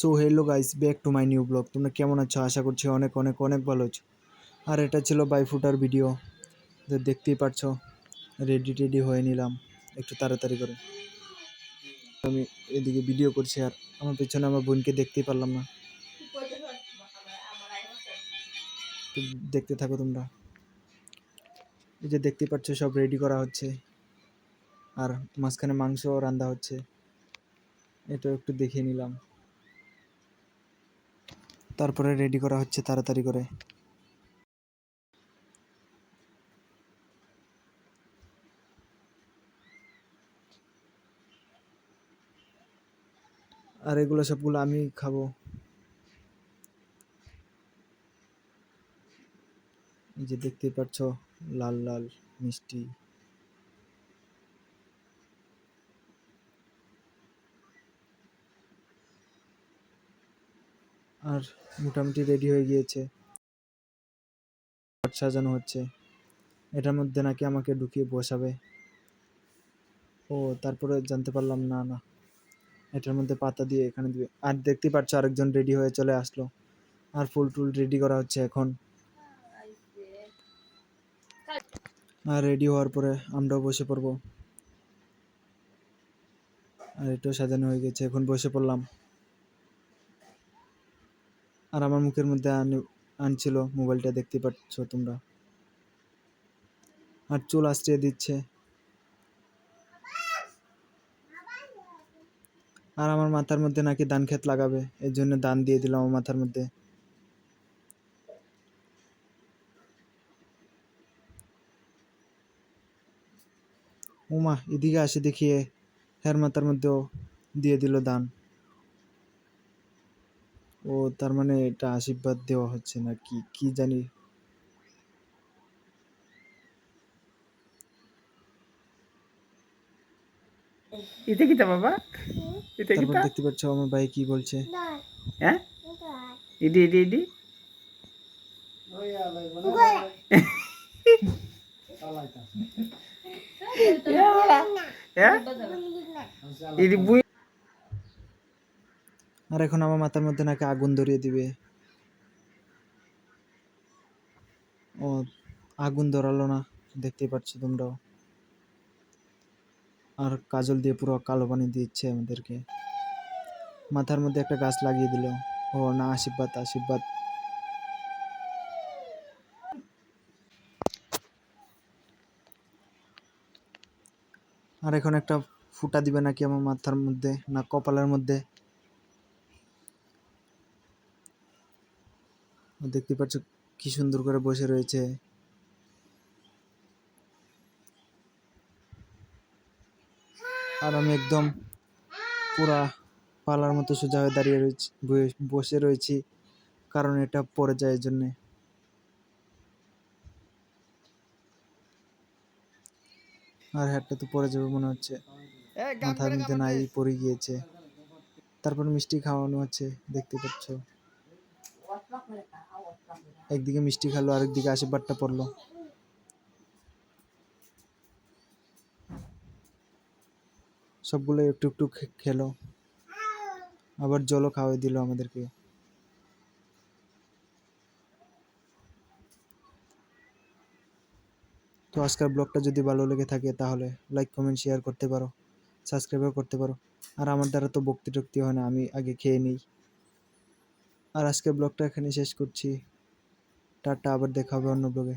So hello guys back to my new blog তোমরা কেমন আছো? আশা করছি অনেক অনেক অনেক ভালো আছো। আর এটা ছিল বাই ফুটার ভিডিও দেখতেই পারছ রেডি টেডি হয়ে নিলাম। একটু তাড়াতাড়ি করে। আমি এদিকে ভিডিও করছি আর আমার পেছনে আমার বোনকে দেখতেই পারলাম না। দেখতে থাকো তোমরা। এই যে দেখতেই পাচ্ছ সব রেডি করা হচ্ছে। আর মাঝখানে মাংস রান্না হচ্ছে। এটা একটু দেখিয়ে নিলাম। তারপরে রেডি করা হচ্ছে তাড়াতাড়ি করে। আর এগুলো সবগুলো আমি খাব। এই যে দেখতেই পাচ্ছ, লাল লাল মিষ্টি। আর মোটামুটি রেডি হয়ে গিয়েছে। সাজানো হচ্ছে। এটার মধ্যে নাকি আমাকে ঢুকিয়ে বসাবে। ও, তারপরে জানতে পারলাম না না। এটার মধ্যে পাতা দিয়ে এখানে দিবে। আর দেখতেই পাচ্ছ আরেকজন রেডি হয়ে চলে আসলো। আর ফুল টুল রেডি করা হচ্ছে এখন। আর রেডি হওয়ার পরে আমরাও বসে পড়ব। আর এটাও সাজানো হয়ে গেছে। এখন বসে পড়লাম। আর আমার মুখের মধ্যে আন- আনছিল মোবাইলটা, দেখতে পাচ্ছ তোমরা। আর চুল আশ্রিয়ে দিচ্ছে। আর আমার মাথার মধ্যে নাকি ধান ক্ষেত লাগাবে, এর জন্য দান দিয়ে দিলাম আমার মাথার মধ্যে। ওমা এদিকে আসে দেখিয়ে হ্যার মাথার মধ্যেও দিয়ে দিল দান ও তার মানে এটা আশীর্বাদ দেওয়া হচ্ছে না কি কি জানি? ইতে কিতা বাবা? ইতে তারপর কিতা দেখতে পাচ্ছ আমার ভাই কি বলছে। হ্যাঁ? ইডি ইডি ইডি হ্যাঁ? ইডি বুই আর এখন আমার মাথার মধ্যে নাকি আগুন ধরিয়ে দিবে। ও, আগুন ধরালো না, দেখতেই পাচ্ছ তোমরাও। আর কাজল দিয়ে পুরো কালো পানি দিচ্ছে আমাদেরকে। মাথার মধ্যে একটা গাছ লাগিয়ে দিল। ও না, আশীর্বাদ আশীর্বাদ। আর এখন একটা ফুটা দিবে নাকি আমার মাথার মধ্যে, না কপালের মধ্যে? দেখতে পাচ্ছ কি সুন্দর করে বসে রয়েছে। আর আমি একদম পুরা পালার মতো সোজা হয়ে দাঁড়িয়ে রয়েছি বসে রয়েছি কারণ এটা পড়ে যায় এর জন্যে। আর হ্যাটটা তো পরে যাবে মনে হচ্ছে। মাথার মধ্যে নাই পড়ে গিয়েছে। তারপর মিষ্টি খাওয়ানো হচ্ছে দেখতে পাচ্ছ। একদিকে মিষ্টি খেলো, আরেকদিকে আশীর্বাদটা পড়ল। সবগুলো একটু একটু খেলো। আবার জলও খাওয়াই দিল আমাদেরকে। তো আজকের ব্লগটা যদি ভালো লেগে থাকে তাহলে লাইক কমেন্ট শেয়ার করতে পারো সাবস্ক্রাইবও করতে পারো। আর আমার দ্বারা তো বক্তি টক্তি হয় না, আমি আগে খেয়ে নিই। আর আজকের ব্লগটা এখানে শেষ করছি। টাটা আবার দেখা হবে অন্য ব্লগে।